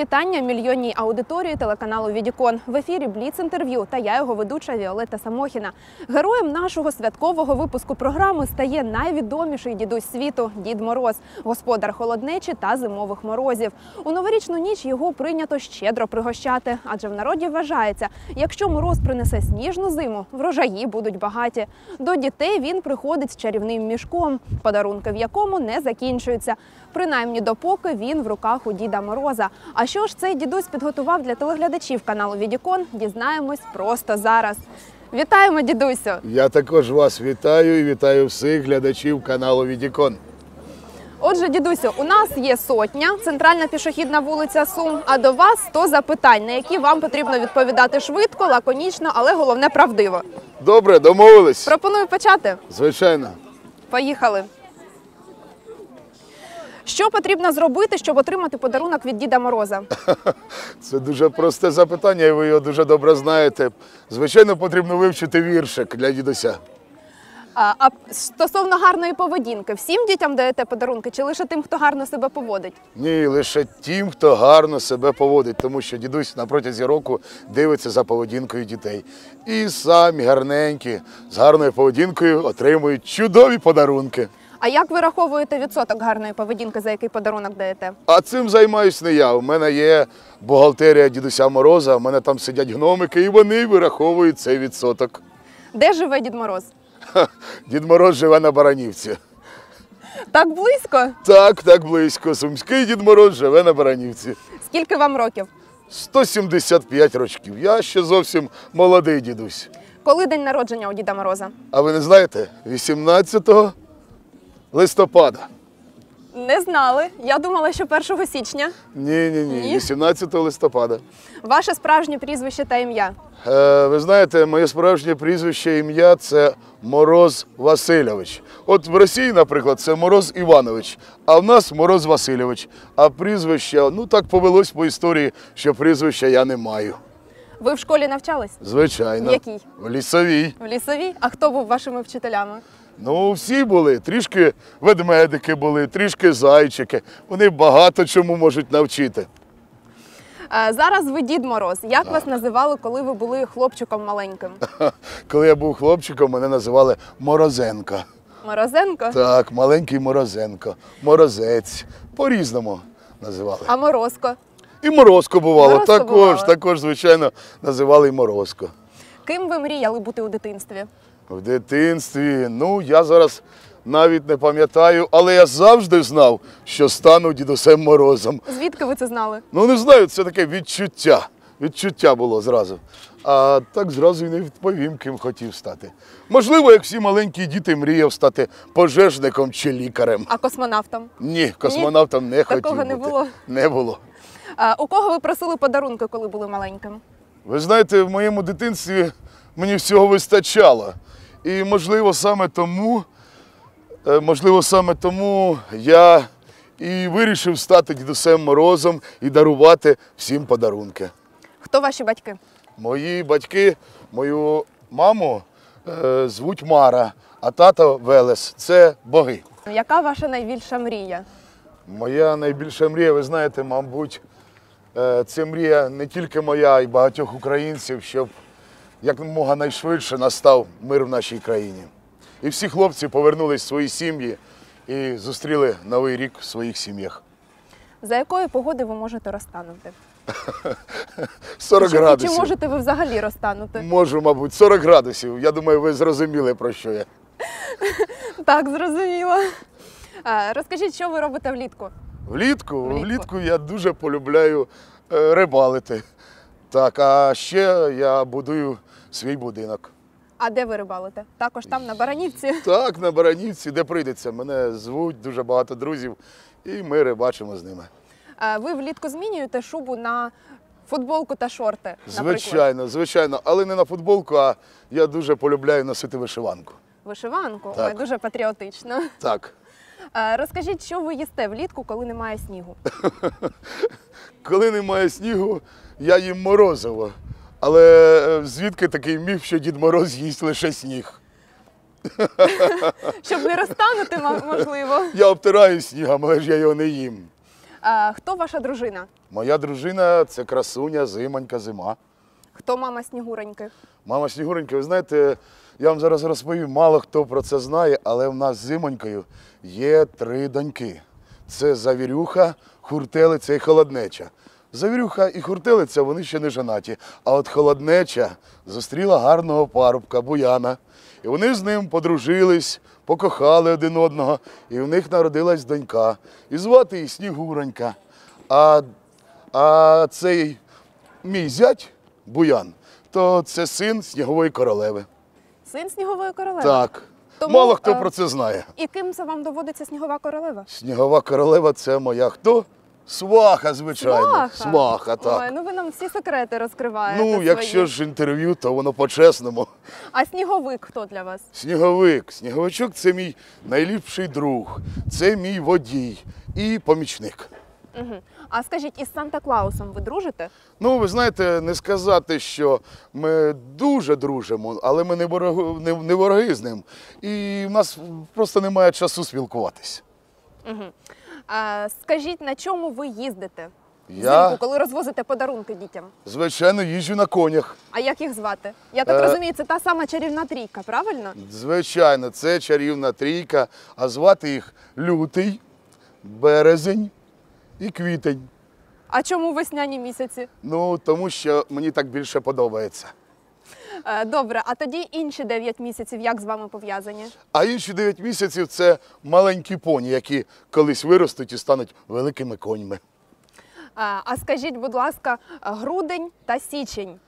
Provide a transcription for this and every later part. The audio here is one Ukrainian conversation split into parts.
Вітання мільйонній аудиторії телеканалу Відікон. В ефірі Бліц інтерв'ю та я його ведуча Віолета Самохіна. Героєм нашого святкового випуску програми стає найвідоміший дідусь світу Дід Мороз, господар холоднечі та зимових морозів. У новорічну ніч його прийнято щедро пригощати, адже в народі вважається, якщо мороз принесе сніжну зиму, врожаї будуть багаті. До дітей він приходить з чарівним мішком, подарунки в якому не закінчуються. Принаймні допоки він в руках у Діда Мороза. А що ж цей дідусь підготував для телеглядачів каналу Відікон, дізнаємось просто зараз. Вітаємо, дідусю! Я також вас вітаю і вітаю всіх глядачів каналу Відікон. Отже, дідусю, у нас є сотня, центральна пішохідна вулиця Сум. А до вас 100 запитань, на які вам потрібно відповідати швидко, лаконічно, але головне правдиво. Добре, домовились? Пропоную почати. Звичайно. Поїхали. Що потрібно зробити, щоб отримати подарунок від Діда Мороза? Це дуже просте запитання, і ви його дуже добре знаєте. Звичайно, потрібно вивчити віршик для дідуся. А, а стосовно гарної поведінки, всім дітям даєте подарунки чи лише тим, хто гарно себе поводить? Ні, лише тим, хто гарно себе поводить, тому що дідусь на протязі року дивиться за поведінкою дітей. І самі гарненькі, з гарною поведінкою отримують чудові подарунки. А як ви раховуєте відсоток гарної поведінки, за який подарунок даєте? А цим займаюсь не я. У мене є бухгалтерія дідуся Мороза, у мене там сидять гномики, і вони вираховують цей відсоток. Де живе Дід Мороз? Ха, Дід Мороз живе на Баранівці. Так близько? Так, так близько. Сумський Дід Мороз живе на Баранівці. Скільки вам років? 175 років. Я ще зовсім молодий дідусь. Коли день народження у Діда Мороза? А ви не знаєте? 18 листопада. Не знали. Я думала, що 1 січня. Ні, ні, ні, Ні? 18 листопада. Ваше справжнє прізвище та ім'я. Е, ви знаєте, моє справжнє прізвище ім'я це Мороз Васильович. От в Росії, наприклад, це Мороз Іванович, а в нас Мороз Васильович. А прізвище, ну так повелось по історії, що прізвища я не маю. Ви в школі навчались? Звичайно. В якій? В лісовій. В лісовій? А хто був вашими вчителями? Ну, всі були. Трішки ведмедики були, трішки зайчики. Вони багато чому можуть навчити. Е, Зараз ви Дід Мороз. Як вас називали, коли ви були хлопчиком маленьким? Коли я був хлопчиком, мене називали Морозенко. Морозенко? Так, маленький Морозенко, Морозець. По-різному називали. А Морозко? І Морозко бувало. Морозко також, бувало. також, звичайно, називали і Морозко. Ким ви мріяли бути у дитинстві? В дитинстві, ну, я зараз навіть не пам'ятаю, але я завжди знав, що стану дідусем Морозом. Звідки ви це знали? Ну, не знаю, це таке відчуття. Відчуття було зразу. А так зразу і не відповім, ким хотів стати. Можливо, як всі маленькі діти мріяв стати пожежником чи лікарем. А космонавтом? Ні, космонавтом не хотів. Такого не бути. було? Не було. А, у кого ви просили подарунки, коли були маленьким? Ви знаєте, в моєму дитинстві мені всього вистачало. І можливо саме тому, е, можливо, саме тому я і вирішив стати дідусем Морозом і дарувати всім подарунки. Хто ваші батьки? Мої батьки, мою маму е, звуть Мара, а тата Велес це боги. Яка ваша найбільша мрія? Моя найбільша мрія, ви знаєте, мабуть, е, це мрія не тільки моя, а й багатьох українців, щоб якомога найшвидше настав мир в нашій країні. І всі хлопці повернулись в свої сім'ї і зустріли новий рік в своїх сім'ях. За якої погоди ви можете розтанути? 40 Чи- градусів. Чи можете ви взагалі розтанути? Можу, мабуть, 40 градусів. Я думаю, ви зрозуміли, про що я. Так, зрозуміло. А, Розкажіть, що ви робите влітку? Влітку, Влітку. влітку я дуже полюбляю е, рибалити. Так, а ще я будую свій будинок. А де ви рибалите? Також там, на Баранівці. Так, на Баранівці, де прийдеться. Мене звуть дуже багато друзів, і ми рибачимо з ними. А, Ви влітку змінюєте шубу на футболку та шорти? наприклад? Звичайно, звичайно, але не на футболку, а я дуже полюбляю носити вишиванку. Вишиванку? Так. Ой, дуже патріотично. Так. А, Розкажіть, що ви їсте влітку, коли немає снігу? Коли немає снігу, я їм морозиво. Але е, звідки такий міф, що Дід Мороз їсть лише сніг? Щоб не розтанути, можливо. Я обтираю снігом, але ж я його не їм. Е, Хто ваша дружина? Моя дружина це красуня, зимонька, зима. Хто мама Снігуреньки? Мама Снігуренька, ви знаєте, я вам зараз розповім, мало хто про це знає, але в нас з зимонькою є три доньки. Це Завірюха, Хуртелиця і Холоднеча. Завірюха і Хуртелиця вони ще не жонаті. А от Холоднеча зустріла гарного парубка Буяна. І вони з ним подружились, покохали один одного, і в них народилась донька. І звати її Снігуронька. А, а цей мій зять Буян, то це син снігової королеви. Син Снігової королеви? Так. Тому, Мало хто е, про це знає. І ким це вам доводиться Снігова королева? Снігова королева це моя хто? Сваха, звичайно. Сваха, так. Ой, ну ви нам всі секрети розкриваєте. ну, свої. якщо ж інтерв'ю, то воно по-чесному. А сніговик хто для вас? Сніговик. Сніговичок це мій найліпший друг, це мій водій і помічник. Угу. А скажіть, із Санта-Клаусом ви дружите? Ну, ви знаєте, не сказати, що ми дуже дружимо, але ми не вороги, не, не вороги з ним. І в нас просто немає часу спілкуватись. Угу. А, скажіть, на чому ви їздите? Я, Взимку, коли розвозите подарунки дітям? звичайно, їжджу на конях. А як їх звати? Я так Е. розумію, це та сама чарівна трійка, правильно? Звичайно, це чарівна трійка, а звати їх лютий, березень і квітень. А чому весняні місяці? Ну, тому що мені так більше подобається. Е, добре, а тоді інші 9 місяців як з вами пов'язані? А інші 9 місяців це маленькі поні, які колись виростуть і стануть великими коньми. А, а скажіть, будь ласка, грудень та січень.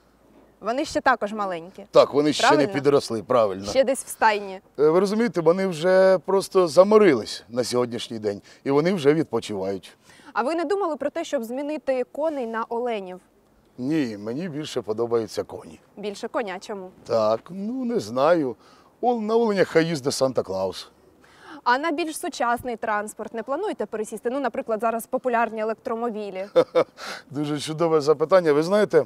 Вони ще також маленькі, Так, вони ще не підросли, правильно. ще десь в стайні. Е, Ви розумієте, вони вже просто заморились на сьогоднішній день, і вони вже відпочивають. А ви не думали про те, щоб змінити коней на оленів? Ні, мені більше подобаються коні. Більше коня чому? Так, ну не знаю. Ол, на оленях хай їздить Санта-Клаус. А на більш сучасний транспорт не плануєте пересісти? Ну, наприклад, зараз популярні електромобілі. Дуже чудове запитання. Ви знаєте,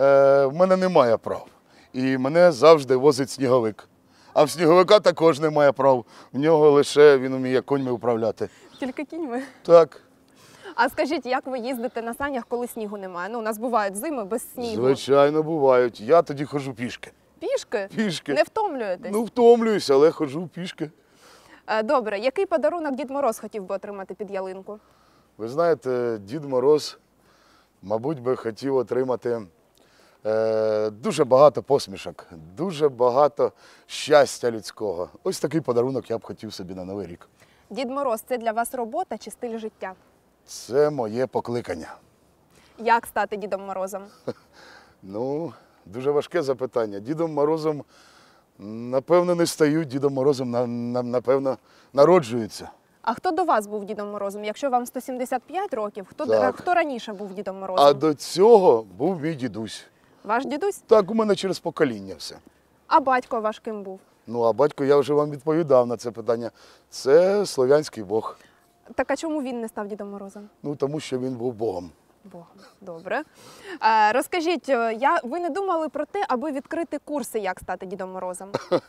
е, в мене немає прав. І мене завжди возить сніговик. А в сніговика також немає прав. В нього лише він вміє коньми управляти. Тільки кіньми. Так, А скажіть, як ви їздите на санях, коли снігу немає? Ну, у нас бувають зими без снігу. звичайно, бувають. Я тоді ходжу пішки. Пішки? Пішки. Не втомлюєтесь? Ну, втомлююся, але ходжу пішки. Е, Добре, який подарунок Дід Мороз хотів би отримати під ялинку? Ви знаєте, Дід Мороз, мабуть, би хотів отримати е, дуже багато посмішок, дуже багато щастя людського. Ось такий подарунок я б хотів собі на Новий рік. Дід Мороз це для вас робота чи стиль життя? Це моє покликання. Як стати Дідом Морозом? Ну, дуже важке запитання. Дідом Морозом, напевно, не стають, Дідом Морозом, на- на- напевно, народжуються. А хто до вас був Дідом Морозом? Якщо вам 175 років, хто, Так. хто раніше був Дідом Морозом? А до цього був мій дідусь. Ваш дідусь? Так, у мене через покоління все. А батько ваш ким був? Ну, а батько, я вже вам відповідав на це питання. Це слов'янський Бог. Так а чому він не став Дідом Морозом? Ну, тому що він був Богом. Богом. Добре. Е, розкажіть, я, ви не думали про те, аби відкрити курси, як стати Дідом Морозом?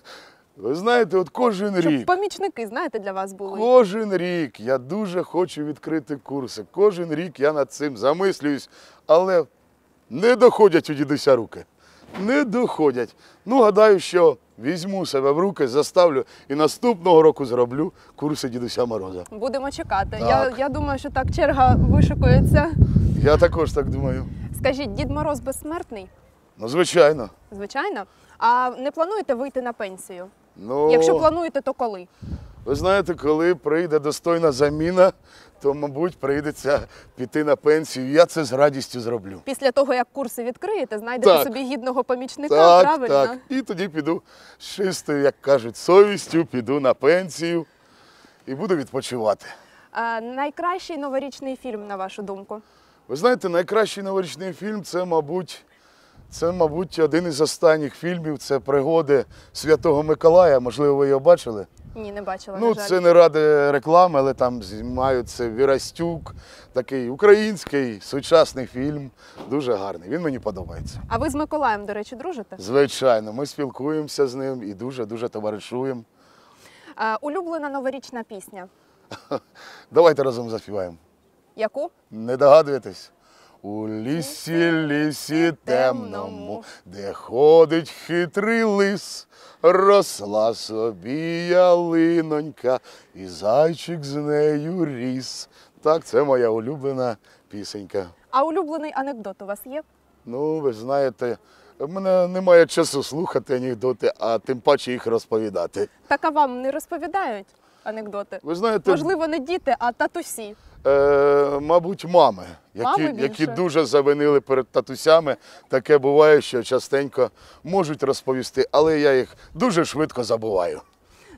Ви знаєте, от кожен Щоб рік, помічники, знаєте, для вас були. кожен рік я дуже хочу відкрити курси. Кожен рік я над цим замислююсь, але не доходять у дідуся руки. Не доходять. Ну, гадаю, що візьму себе в руки, заставлю і наступного року зроблю курси дідуся Мороза. Будемо чекати. Так. Я, я думаю, що так черга вишикується. Я також так думаю. Скажіть, Дід Мороз безсмертний? Ну, звичайно. Звичайно. А не плануєте вийти на пенсію? Ну, Якщо плануєте, то коли? Ви знаєте, коли прийде достойна заміна, то, мабуть, прийдеться піти на пенсію. Я це з радістю зроблю. Після того, як курси відкриєте, знайдете Так. собі гідного помічника, Так, правильно? так. І тоді піду з чистою, як кажуть, совістю, піду на пенсію і буду відпочивати. А, найкращий новорічний фільм, на вашу думку? Ви знаєте, найкращий новорічний фільм це, мабуть, це, мабуть, один із останніх фільмів. Це пригоди Святого Миколая. Можливо, ви його бачили? Ні, не бачила. Ну, на жаль. це не ради реклами, але там знімаються Вірастюк, такий український сучасний фільм. Дуже гарний. Він мені подобається. А ви з Миколаєм, до речі, дружите? Звичайно, ми спілкуємося з ним і дуже-дуже товаришуємо. А, улюблена новорічна пісня. Давайте разом заспіваємо. Яку? Не догадуєтесь? У лісі, лісі темному, де ходить хитрий лис, росла собі ялинонька, і зайчик з нею ріс. Так, це моя улюблена пісенька. А улюблений анекдот у вас є? Ну, ви знаєте, в мене немає часу слухати анекдоти, а тим паче їх розповідати. Так а вам не розповідають анекдоти? Ви знаєте, Можливо, не діти, а татусі. Е, мабуть, мами, які, Мами які дуже завинили перед татусями. Таке буває, що частенько можуть розповісти, але я їх дуже швидко забуваю.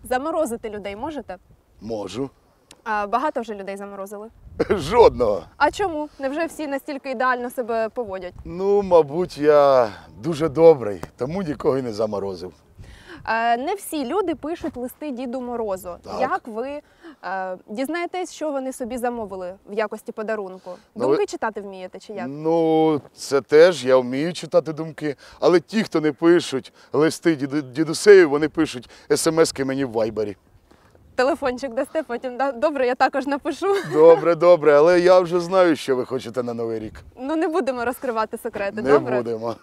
Заморозити людей можете? Можу. А багато вже людей заморозили. Жодного. А чому? Невже всі настільки ідеально себе поводять? Ну, мабуть, я дуже добрий, тому нікого й не заморозив. Е, Не всі люди пишуть листи Діду Морозу. Так. Як ви дізнаєтесь, що вони собі замовили в якості подарунку? Ну, Думки ви- читати вмієте чи як? Ну, це теж я вмію читати думки. Але ті, хто не пишуть листи дідусею, вони пишуть смски мені в вайбері. Телефончик дасте, потім да? добре, я також напишу. Добре, добре, але я вже знаю, що ви хочете на новий рік. Ну не будемо розкривати секрети. Не добре? будемо.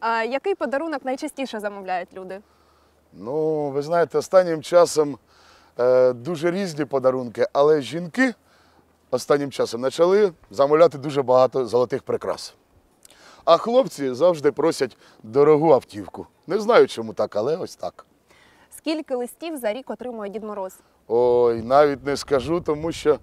А, який подарунок найчастіше замовляють люди? Ну, ви знаєте, останнім часом дуже різні подарунки, але жінки останнім часом почали замовляти дуже багато золотих прикрас. А хлопці завжди просять дорогу автівку. Не знаю, чому так, але ось так. Скільки листів за рік отримує Дід Мороз? Ой, навіть не скажу, тому що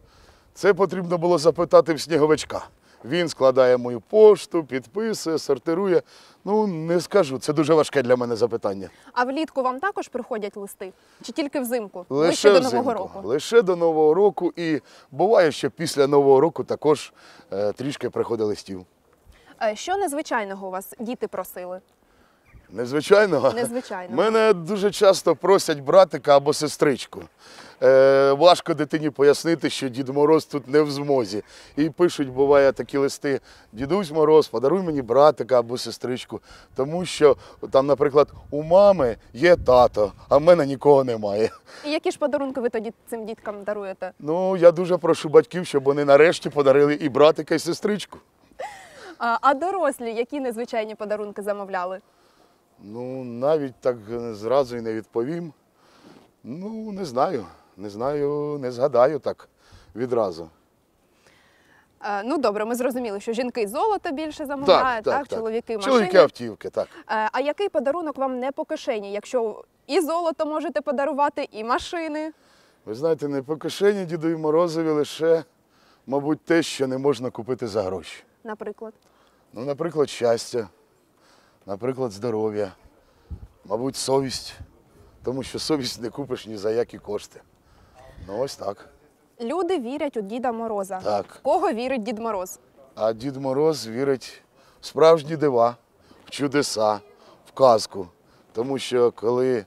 це потрібно було запитати в сніговичка. Він складає мою пошту, підписує, сортирує. Ну, не скажу, це дуже важке для мене запитання. А влітку вам також приходять листи? Чи тільки взимку? Лише до взимку. Нового року. Лише до Нового року. І буває, що після Нового року також е, трішки приходить листів. Е, Що незвичайного у вас діти просили? Незвичайного. Незвичайного. Мене дуже часто просять братика або сестричку. Е, важко дитині пояснити, що Дід Мороз тут не в змозі. І пишуть, буває, такі листи: Дідусь Мороз, подаруй мені братика або сестричку. Тому що там, наприклад, у мами є тато, а в мене нікого немає. І які ж подарунки ви тоді цим діткам даруєте? Ну, я дуже прошу батьків, щоб вони нарешті подарили і братика, і сестричку. А, а дорослі, які незвичайні подарунки замовляли? Ну, навіть так зразу і не відповім. Ну, не знаю. Не знаю, не згадаю так відразу. Е, Ну добре, ми зрозуміли, що жінки золото більше замовляють, так, чоловіки машини. Чоловіки автівки, так. Е, А який подарунок вам не по кишені, якщо і золото можете подарувати, і машини? Ви знаєте, не по кишені Дідові Морозові лише, мабуть, те, що не можна купити за гроші. Наприклад, Ну, наприклад, щастя, наприклад, здоров'я, мабуть, совість. Тому що совість не купиш ні за які кошти. Ну, ось так. люди вірять у Діда Мороза. Так. В Кого вірить Дід Мороз? А Дід Мороз вірить в справжні дива, в чудеса, в казку. Тому що коли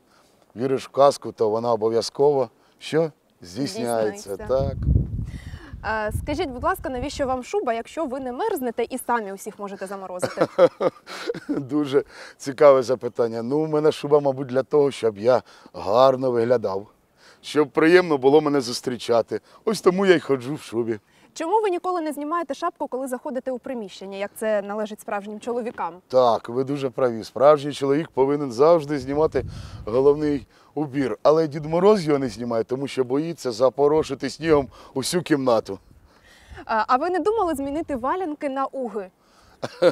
віриш в казку, то вона обов'язково що? Здійсняється. Здійснюється. Так. Е, Скажіть, будь ласка, навіщо вам шуба, якщо ви не мерзнете і самі усіх можете заморозити? Дуже цікаве запитання. Ну, у мене шуба, мабуть, для того, щоб я гарно виглядав, щоб приємно було мене зустрічати. Ось тому я й ходжу в шубі. Чому ви ніколи не знімаєте шапку, коли заходите у приміщення, як це належить справжнім чоловікам? Так, ви дуже праві. Справжній чоловік повинен завжди знімати головний убір. Але Дід Мороз його не знімає, тому що боїться запорошити снігом усю кімнату. Е, А ви не думали змінити валянки на уги?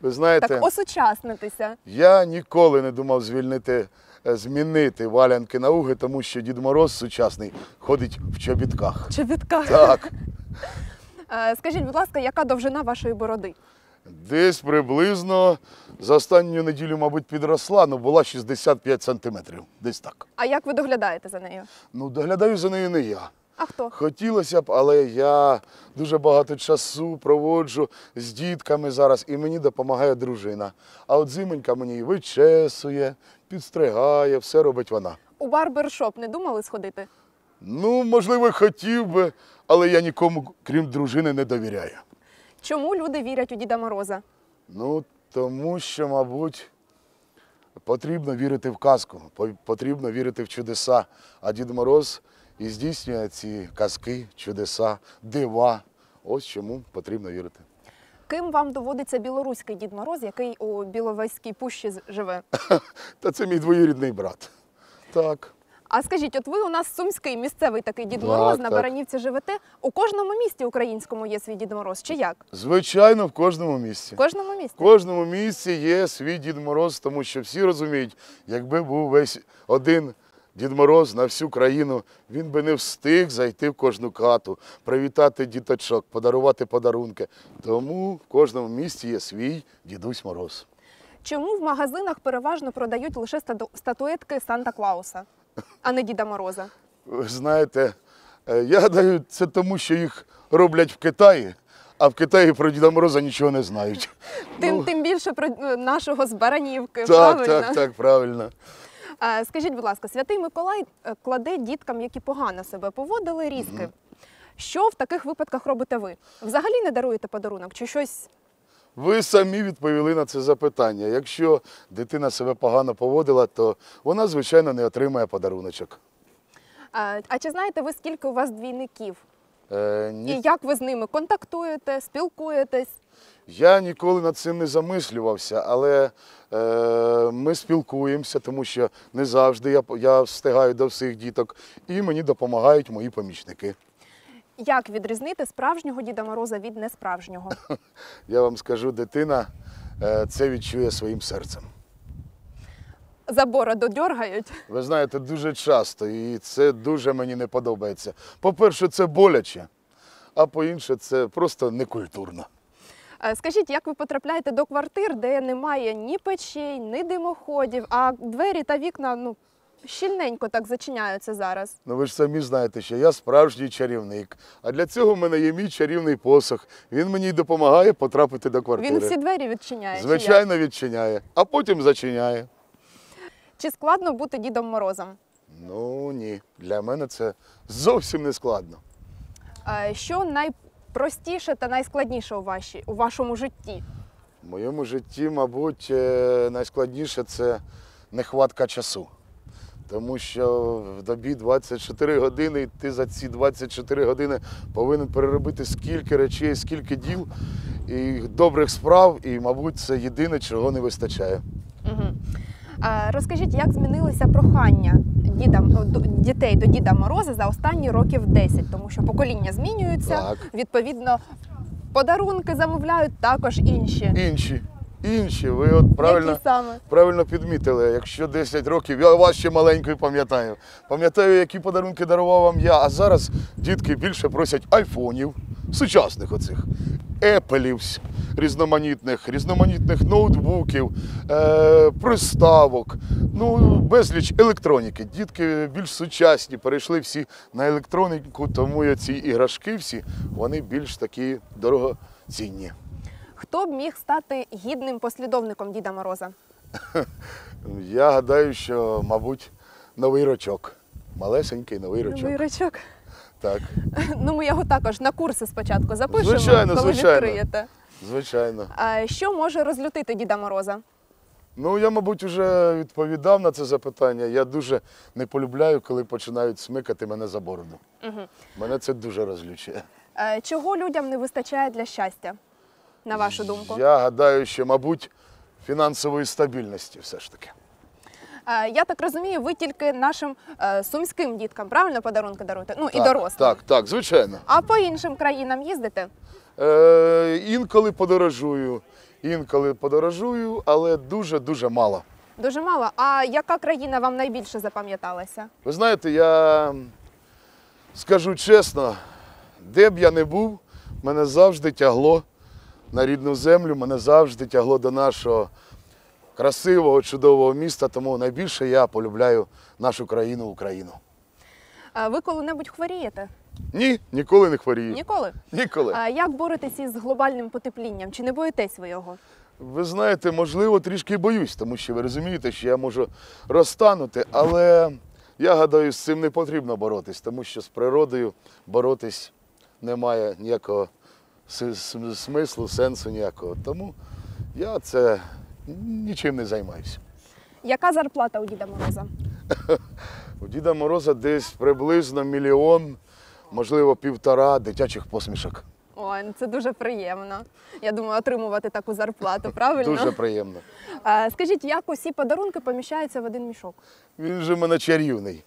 Ви знаєте, Так осучаснитися. я ніколи не думав звільнити, е, змінити валянки на уги, тому що Дід Мороз сучасний ходить в чобітках. Чобітка. Так, Е, Скажіть, будь ласка, яка довжина вашої бороди? десь приблизно за останню неділю, мабуть, підросла, але була 65 сантиметрів. Десь так. А як ви доглядаєте за нею? Ну, доглядаю за нею не я. А хто? Хотілося б, але я дуже багато часу проводжу з дітками зараз, і мені допомагає дружина. А от зименька мені і вичесує, підстригає, все робить вона. У барбершоп не думали сходити? Ну, можливо, хотів би, але я нікому, крім дружини, не довіряю. Чому люди вірять у Діда Мороза? Ну, тому що, мабуть, потрібно вірити в казку, потрібно вірити в чудеса. А Дід Мороз і здійснює ці казки, чудеса, дива Ось чому потрібно вірити. Ким вам доводиться білоруський Дід Мороз, який у Біловезькій пущі живе? Та це мій двоюрідний брат. Так. А скажіть, от ви у нас сумський місцевий такий Дід Так, Мороз, на так. Баранівці живете. У кожному місті українському є свій Дід Мороз, чи як? Звичайно, в кожному місці. В кожному місті? В кожному місці є свій Дід Мороз, тому що всі розуміють, якби був весь один Дід Мороз на всю країну, він би не встиг зайти в кожну хату, привітати діточок, подарувати подарунки. Тому в кожному місті є свій дідусь Мороз. Чому в магазинах переважно продають лише стату- статуетки Санта Клауса, а не Діда Мороза? Ви знаєте, е, я гадаю, це тому, що їх роблять в Китаї, а в Китаї про Діда Мороза нічого не знають. Тим, тим більше про е, нашого з Баранівки, Ну. Так, правильно? так, так, правильно. Скажіть, будь ласка, святий Миколай е, кладе діткам, які погано себе поводили, різки. Що в таких випадках робите ви? Взагалі не даруєте подарунок чи щось? Ви самі відповіли на це запитання. Якщо дитина себе погано поводила, то вона, звичайно, не отримає подаруночок. Е, А чи знаєте ви, скільки у вас двійників? Е, І як ви з ними контактуєте, спілкуєтесь? я ніколи над цим не замислювався, але е, ми спілкуємося, тому що не завжди я, я встигаю до всіх діток, і мені допомагають мої помічники. Як відрізнити справжнього Діда Мороза від несправжнього? Я вам скажу, дитина е, це відчує своїм серцем. За бороду дьоргають. Ви знаєте, дуже часто, і це дуже мені не подобається. По-перше, це боляче, а по-інше, це просто некультурно. Е, Скажіть, як ви потрапляєте до квартир, де немає ні печей, ні димоходів, а двері та вікна ну, щільненько так зачиняються зараз? Ну ви ж самі знаєте, що я справжній чарівник. А для цього в мене є мій чарівний посох. Він мені й допомагає потрапити до квартири. Він всі двері відчиняє. чи як? Звичайно, відчиняє, а потім зачиняє. Чи складно бути Дідом Морозом? Ну ні, для мене це зовсім не складно. Е, Що найпростіше та найскладніше у, вашій, у вашому житті? В моєму житті, мабуть, е, найскладніше це нехватка часу. Тому що в добі 24 години, і ти за ці 24 години повинен переробити скільки речей, скільки діл і добрих справ, і, мабуть, це єдине, чого не вистачає. Угу. Розкажіть, як змінилися прохання дідам, до- дітей до Діда Мороза за останні років 10, тому що покоління змінюються, Так. відповідно, подарунки замовляють також інші. Інші, інші, ви от правильно. Саме? Правильно підмітили, якщо 10 років, я вас ще маленькою пам'ятаю. Пам'ятаю, які подарунки дарував вам я, а зараз дітки більше просять айфонів, сучасних оцих, епелів різноманітних, різноманітних ноутбуків, е, приставок, ну, безліч електроніки. Дітки більш сучасні, перейшли всі на електроніку, тому ці іграшки всі, вони більш такі дорогоцінні. Хто б міг стати гідним послідовником Діда Мороза? Я гадаю, що, мабуть, новий рочок. Малесенький новий рочок. Новий рачок. Так, Ну, ми його також на курси спочатку запишемо, Звичайно, коли звичайно. відкриєте. звичайно. А що може розлютити Діда Мороза? Ну, я, мабуть, вже відповідав на це запитання. Я дуже не полюбляю, коли починають смикати мене за бороду. Угу. Мене це дуже розлючує. Е, Чого людям не вистачає для щастя, на вашу думку? Я гадаю, що, мабуть, фінансової стабільності все ж таки. Е, Я так розумію, ви тільки нашим е, сумським діткам правильно подарунки даруєте? Ну і Так, дорослим. Так, так, звичайно. А по іншим країнам їздите? Е, інколи подорожую, інколи подорожую, але дуже-дуже мало. Дуже мало. А яка країна вам найбільше запам'яталася? Ви знаєте, я скажу чесно, де б я не був, мене завжди тягло на рідну землю, мене завжди тягло до нашого красивого, чудового міста, тому найбільше я полюбляю нашу країну, Україну. Е, Ви коли-небудь хворієте? Ні, ніколи не хворію. Ніколи? Ніколи. А як боретесь із глобальним потеплінням? Чи не боїтесь ви його? Ви знаєте, можливо, трішки боюсь, тому що ви розумієте, що я можу розтанути, але я гадаю, з цим не потрібно боротись, тому що з природою боротись немає ніякого смислу, сенсу ніякого. Тому я це нічим не займаюся. Яка зарплата у Діда Мороза? У Діда Мороза десь приблизно мільйон, можливо, півтора дитячих посмішок. Ой, ну це дуже приємно. Я думаю, отримувати таку зарплату, правильно? Дуже приємно. Е, Скажіть, як усі подарунки поміщаються в один мішок? Він же в мене чарівний.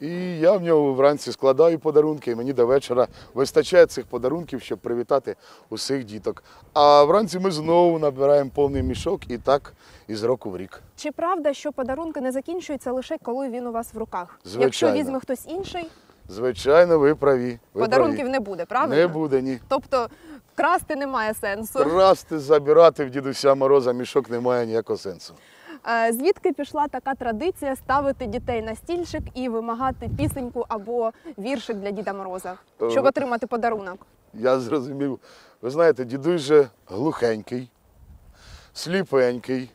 І я в нього вранці складаю подарунки, і мені до вечора вистачає цих подарунків, щоб привітати усіх діток. А вранці ми знову набираємо повний мішок і так із року в рік. Чи правда, що подарунки не закінчуються лише коли він у вас в руках? Якщо візьме хтось інший, Звичайно, ви праві. Ви подарунків праві. не буде, правильно? Не буде, ні. Тобто красти немає сенсу. Красти, забирати в дідуся Мороза мішок немає ніякого сенсу. Е, Звідки пішла така традиція ставити дітей на стільчик і вимагати пісеньку або віршик для Діда Мороза, щоб Е, отримати подарунок? Я зрозумів. Ви знаєте, дідусь же глухенький, сліпенький.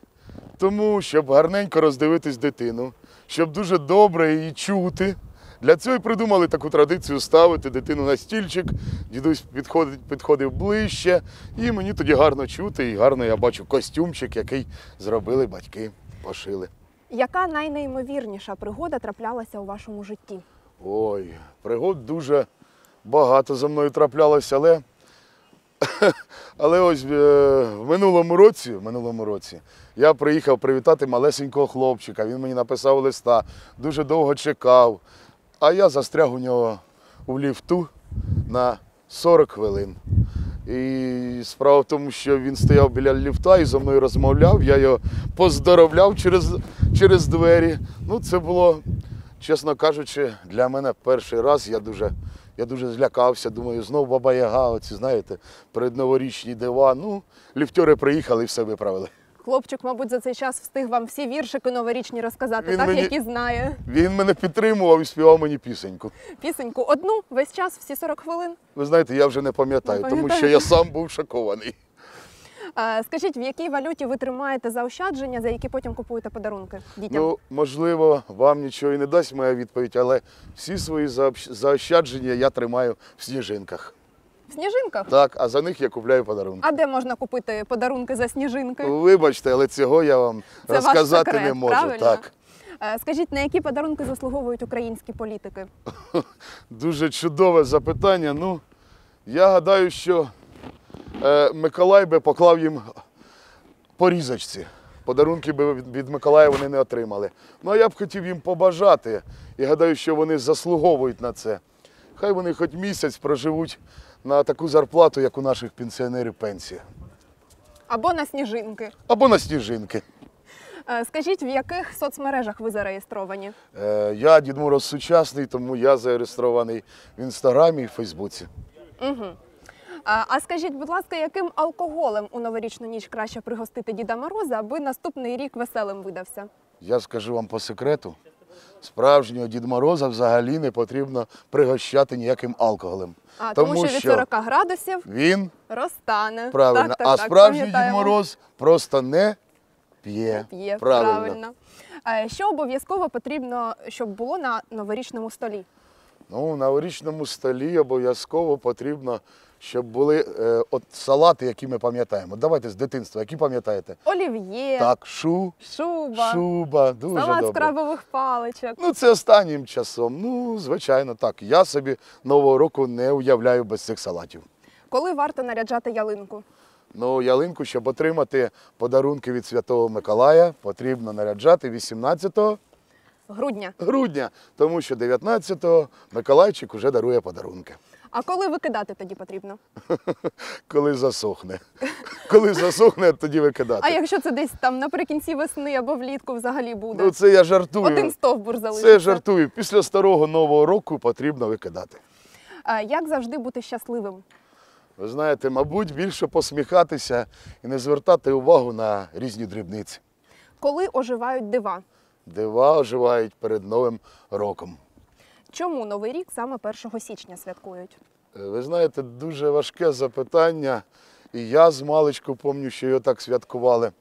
Тому, щоб гарненько роздивитись дитину, щоб дуже добре її чути. Для цього і придумали таку традицію ставити дитину на стільчик. Дідусь підходить, підходив ближче, і мені тоді гарно чути, і гарно я бачу костюмчик, який зробили батьки, пошили. Яка найнеймовірніша пригода траплялася у вашому житті? Ой, пригод дуже багато за мною траплялося, але, але ось е, в минулому році, в минулому році я приїхав привітати малесенького хлопчика. Він мені написав листа, дуже довго чекав. А я застряг у нього у ліфту на 40 хвилин. І справа в тому, що він стояв біля ліфта і зі мною розмовляв. Я його поздоровляв через, через двері. Ну, це було, чесно кажучи, для мене перший раз. Я дуже, я дуже злякався. Думаю, знов баба Яга, оці, знаєте, передноворічні дива. Ну, ліфтери приїхали і все виправили. Хлопчик, мабуть, за цей час встиг вам всі віршики новорічні розказати, Він так мені- які знає. Він мене підтримував і співав мені пісеньку. Пісеньку одну весь час, всі 40 хвилин. Ви знаєте, я вже не пам'ятаю, Не тому що я сам був шокований. Е, Скажіть, в якій валюті ви тримаєте заощадження, за які потім купуєте подарунки дітям? Ну, можливо, вам нічого і не дасть моя відповідь, але всі свої заощадження я тримаю в сніжинках. В сніжинках? Так, а за них я купляю подарунки. А де можна купити подарунки за сніжинки? Вибачте, але цього я вам Це ваш розказати секрет, не можу. правильно? Так. Е, Скажіть, на які подарунки заслуговують українські політики? Дуже чудове запитання. Ну, я гадаю, що е, Миколай би поклав їм по різочці. Подарунки би від Миколая вони не отримали. Ну, а я б хотів їм побажати і гадаю, що вони заслуговують на це. Хай вони хоч місяць проживуть на таку зарплату, як у наших пенсіонерів пенсія. Або на сніжинки? Або на сніжинки. Е, Скажіть, в яких соцмережах ви зареєстровані? Е, я Дід Мороз сучасний, тому я зареєстрований в інстаграмі і Фейсбуці. А а скажіть, будь ласка, яким алкоголем у новорічну ніч краще пригостити Діда Мороза, аби наступний рік веселим видався? Я скажу вам по секрету, справжнього Дід Мороза взагалі не потрібно пригощати ніяким алкоголем. А тому, що від 40 градусів він розтане. правильно, Так, так, а так, справжній Дід. Мороз просто не п'є. П'є, правильно. правильно. Що обов'язково потрібно, щоб було на новорічному столі? Ну, на новорічному столі обов'язково потрібно, щоб були е, от салати, які ми пам'ятаємо. Давайте з дитинства, які пам'ятаєте? Олів'є, Так, шу, шуба, шуба, дуже салат з добре. крабових паличок. Ну, це останнім часом. Ну, звичайно, так. Я собі Нового року не уявляю без цих салатів. Коли варто наряджати ялинку? Ну, ялинку, щоб отримати подарунки від Святого Миколая, потрібно наряджати 18 Грудня. грудня, тому що 19-го Миколайчик уже дарує подарунки, А коли викидати тоді потрібно? коли засохне. Коли засохне, тоді викидати. А якщо це десь там наприкінці весни або влітку взагалі буде? Ну, це я жартую. Один стовбур залишиться. Це жартую. Після старого нового року потрібно викидати. А як завжди бути щасливим? Ви знаєте, мабуть, більше посміхатися і не звертати увагу на різні дрібниці. Коли оживають дива? Дива оживають перед Новим роком. Чому Новий рік саме 1 січня святкують? Е, Ви знаєте, дуже важке запитання, і я з маличку пам'ятаю, що його так святкували.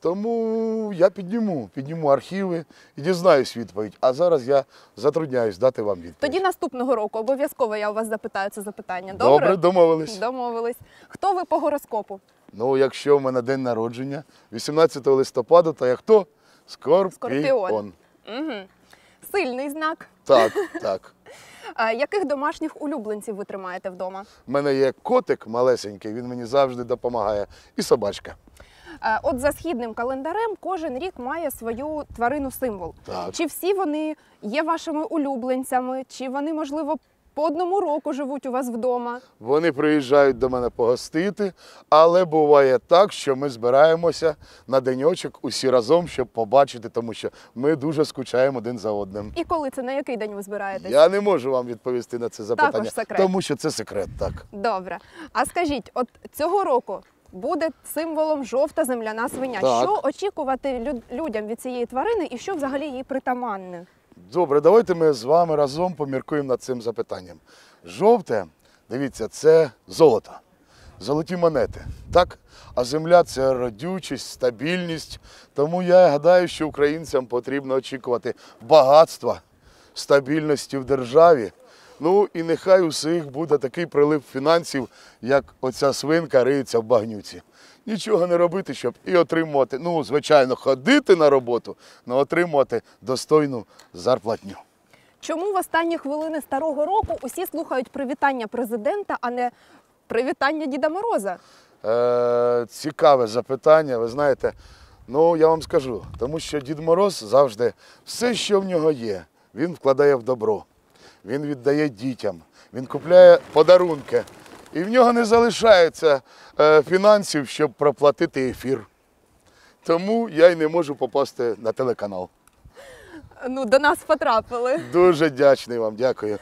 Тому я підніму, підніму архіви і дізнаюсь відповідь. А зараз я затрудняюсь дати вам відповідь. Тоді наступного року обов'язково я у вас запитаю це запитання. Добре? Добре, домовились. Домовились. Хто ви по гороскопу? Ну, якщо в мене день народження, 18 листопада, то я хто? Скорпіон. Скорпіон. Угу. Сильний знак. Так, так. Яких домашніх улюбленців ви тримаєте вдома? У мене є котик малесенький, він мені завжди допомагає. І собачка. От за східним календарем кожен рік має свою тварину символ. Так. Чи всі вони є вашими улюбленцями, чи вони, можливо, по одному року живуть у вас вдома? Вони приїжджають до мене погостити, але буває так, що ми збираємося на деньочок усі разом, щоб побачити, тому що ми дуже скучаємо один за одним. І коли це на який день ви збираєтесь? Я не можу вам відповісти на це запитання, секрет. тому що це секрет, так. Добре. А скажіть, от цього року буде символом жовта земляна свиня. Так. Що очікувати людям від цієї тварини і що взагалі їй притаманне? Добре, давайте ми з вами разом поміркуємо над цим запитанням. Жовте, дивіться, це золото, золоті монети, так? А земля це родючість, стабільність. Тому я гадаю, що українцям потрібно очікувати багатства, стабільності в державі. Ну і нехай у всіх буде такий прилив фінансів, як оця свинка риється в багнюці. Нічого не робити, щоб і отримувати, ну, звичайно, ходити на роботу, але отримувати достойну зарплатню. Чому в останні хвилини старого року усі слухають привітання президента, а не привітання Діда Мороза? Е, цікаве запитання, ви знаєте. Ну, я вам скажу, тому що Дід Мороз завжди все, що в нього є, він вкладає в добро. Він віддає дітям, він купляє подарунки. І в нього не залишається е, фінансів, щоб проплатити ефір. Тому я й не можу попасти на телеканал. Ну, до нас потрапили. Дуже вдячний вам, дякую.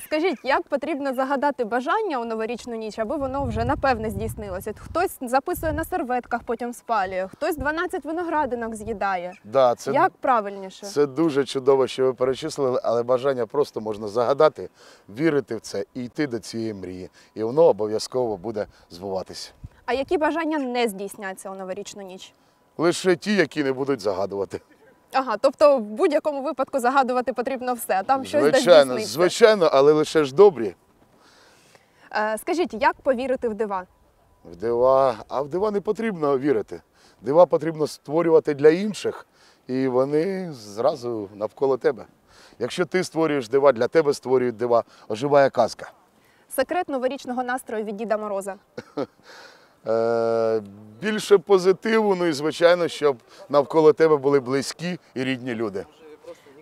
Скажіть, як потрібно загадати бажання у новорічну ніч, аби воно вже напевне здійснилося? Хтось записує на серветках, потім спалює, хтось 12 виноградинок з'їдає. Да, це, Як правильніше? це дуже чудово, що ви перечислили, але бажання просто можна загадати, вірити в це і йти до цієї мрії. І воно обов'язково буде збуватися. А які бажання не здійсняться у новорічну ніч? Лише ті, які не будуть загадувати. Ага, тобто в будь-якому випадку загадувати потрібно все, там щось де звичайно, звичайно, але лише ж добрі. Е, скажіть, як повірити в дива? В дива, а в дива не потрібно вірити. Дива потрібно створювати для інших, і вони зразу навколо тебе. Якщо ти створюєш дива, для тебе створюють дива, оживає казка. Секрет новорічного настрою від Діда Мороза. Е, більше позитиву, ну і звичайно, щоб навколо тебе були близькі і рідні люди.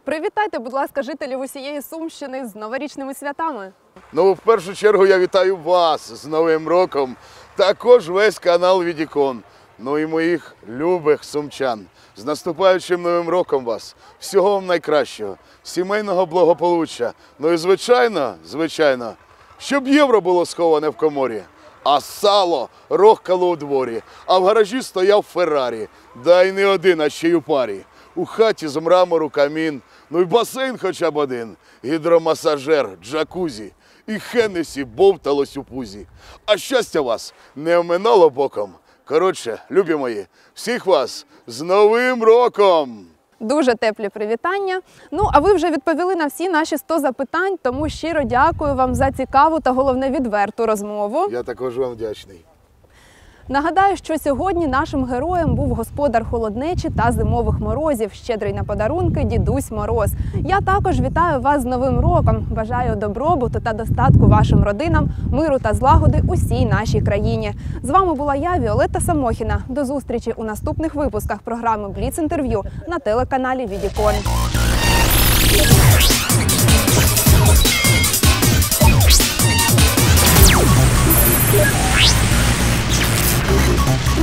Привітайте, будь ласка, жителів усієї Сумщини з новорічними святами. Ну, в першу чергу я вітаю вас з Новим роком, також весь канал Відікон. Ну і моїх любих сумчан. З наступаючим новим роком вас. Всього вам найкращого, сімейного благополуччя. Ну і звичайно, звичайно, щоб євро було сховане в коморі, а сало рохкало у дворі, а в гаражі стояв Феррарі. Дай не один, а ще й у парі. У хаті з мрамору камін, ну й басейн хоча б один, гідромасажер, джакузі і Хеннесі бовталось у пузі. А щастя вас не оминало боком. Коротше, любі мої, всіх вас з Новим роком! Дуже теплі привітання. Ну а ви вже відповіли на всі наші 100 запитань, тому щиро дякую вам за цікаву та головне відверту розмову. Я також вам вдячний. Нагадаю, що сьогодні нашим героєм був господар холоднечі та зимових морозів, щедрий на подарунки дідусь мороз. Я також вітаю вас з новим роком. Бажаю добробуту та достатку вашим родинам, миру та злагоди усій нашій країні. З вами була я, Віолетта Самохіна. До зустрічі у наступних випусках програми Бліц інтерв'ю на телеканалі Відікон.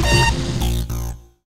you